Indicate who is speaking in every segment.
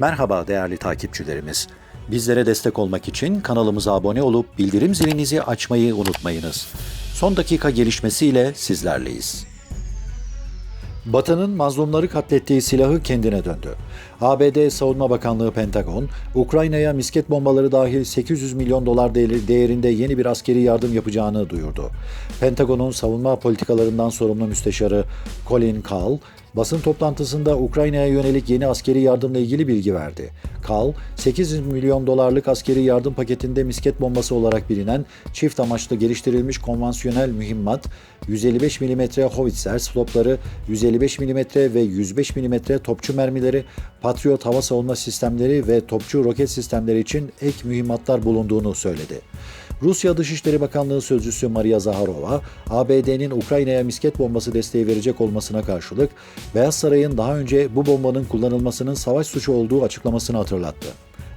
Speaker 1: Merhaba değerli takipçilerimiz. Bizlere destek olmak için kanalımıza abone olup bildirim zilinizi açmayı unutmayınız. Son dakika gelişmesiyle sizlerleyiz. Batı'nın mazlumları katlettiği silahı kendine döndü. ABD Savunma Bakanlığı Pentagon, Ukrayna'ya misket bombaları dahil 800 milyon dolar değeri- değerinde yeni bir askeri yardım yapacağını duyurdu. Pentagon'un savunma politikalarından sorumlu müsteşarı Colin Kahl, basın toplantısında Ukrayna'ya yönelik yeni askeri yardımla ilgili bilgi verdi. Kahl, 800 milyon dolarlık askeri yardım paketinde misket bombası olarak bilinen çift amaçlı geliştirilmiş konvansiyonel mühimmat, 155 mm howitzer stopları, 155 mm ve 105 mm topçu mermileri, Patriot hava savunma sistemleri ve topçu roket sistemleri için ek mühimmatlar bulunduğunu söyledi. Rusya Dışişleri Bakanlığı Sözcüsü Maria Zaharova, ABD'nin Ukrayna'ya misket bombası desteği verecek olmasına karşılık, Beyaz Saray'ın daha önce bu bombanın kullanılmasının savaş suçu olduğu açıklamasını hatırlattı.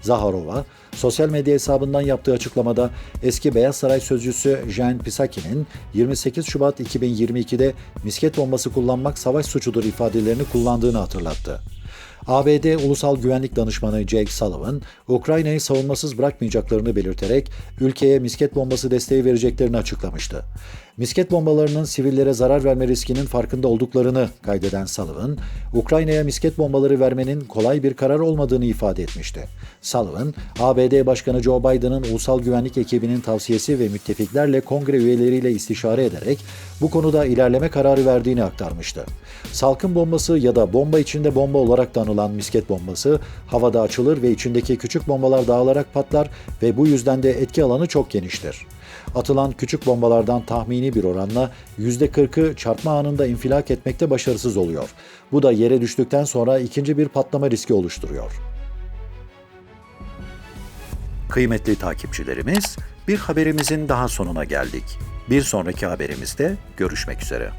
Speaker 1: Zaharova, sosyal medya hesabından yaptığı açıklamada eski Beyaz Saray sözcüsü Jen Psaki'nin 28 Şubat 2022'de misket bombası kullanmak savaş suçudur ifadelerini kullandığını hatırlattı. ABD Ulusal Güvenlik Danışmanı Jake Sullivan, Ukrayna'yı savunmasız bırakmayacaklarını belirterek ülkeye misket bombası desteği vereceklerini açıklamıştı. Misket bombalarının sivillere zarar verme riskinin farkında olduklarını kaydeden Sullivan, Ukrayna'ya misket bombaları vermenin kolay bir karar olmadığını ifade etmişti. Sullivan, ABD Başkanı Joe Biden'ın ulusal güvenlik ekibinin tavsiyesi ve müttefiklerle kongre üyeleriyle istişare ederek bu konuda ilerleme kararı verdiğini aktarmıştı. Salkım bombası ya da bomba içinde bomba olarak da anılan misket bombası havada açılır ve içindeki küçük bombalar dağılarak patlar ve bu yüzden de etki alanı çok geniştir. Atılan küçük bombalardan tahmini bir oranla %40'ı çarpma anında infilak etmekte başarısız oluyor. Bu da yere düştükten sonra ikinci bir patlama riski oluşturuyor. Kıymetli takipçilerimiz, bir haberimizin daha sonuna geldik. Bir sonraki haberimizde görüşmek üzere.